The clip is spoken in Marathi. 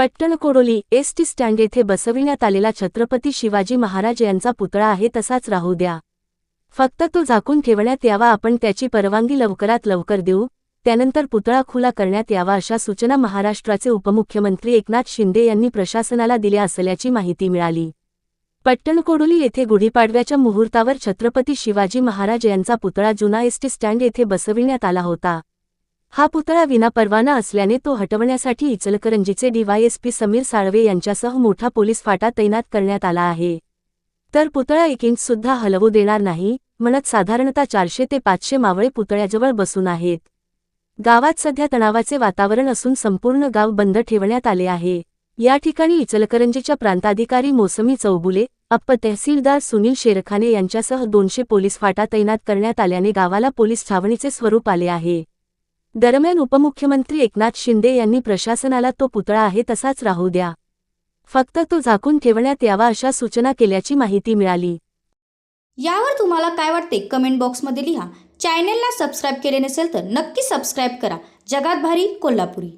पट्टणकोडोली एस टी स्टँड येथे बसविण्यात आलेला छत्रपती शिवाजी महाराज यांचा पुतळा आहे तसाच राहू द्या. फक्त तो झाकून ठेवण्यात यावा आपण त्याची परवानगी लवकरात लवकर देऊ. त्यानंतर पुतळा खुला करण्यात यावा अशा सूचना महाराष्ट्राचे उपमुख्यमंत्री एकनाथ शिंदे यांनी प्रशासनाला दिल्या असल्याची माहिती मिळाली. पट्टणकोडोली येथे गुढीपाडव्याच्या मुहूर्तावर छत्रपती शिवाजी महाराज यांचा पुतळा जुना एसटी स्टँड येथे बसविण्यात आला होता. हा पुतळा विनापरवाना असल्याने तो हटवण्यासाठी इचलकरंजीचे डीवायएसपी समीर साळवे यांच्यासह मोठा पोलीस फाटा तैनात करण्यात आला आहे. तर पुतळा एक इंचसुद्धा हलवू देणार नाही म्हणत साधारणतः चारशे ते पाचशे मावळे पुतळ्याजवळ बसून आहेत. गावात सध्या तणावाचे वातावरण असून संपूर्ण गाव बंद ठेवण्यात आले आहे. या ठिकाणी इचलकरंजीच्या प्रांताधिकारी मोसमी चौबुले अप्प तहसीलदार सुनील शेरखाने यांच्यासह दोनशे पोलीस फाटा तैनात करण्यात आल्याने गावाला पोलीस छावणीचे स्वरूप आले आहे. दरम्यान उपमुख्यमंत्री एकनाथ शिंदे यांनी प्रशासनाला तो पुतळा आहे तसाच राहू द्या. फक्त तो झाकून ठेवण्यात यावा अशा सूचना केल्याची माहिती मिळाली. यावर तुम्हाला काय वाटते? कमेंट बॉक्समध्ये लिहा. चॅनेलला सबस्क्राईब केले नसेल तर नक्की सबस्क्राईब करा. जगात भारी कोल्हापुरी.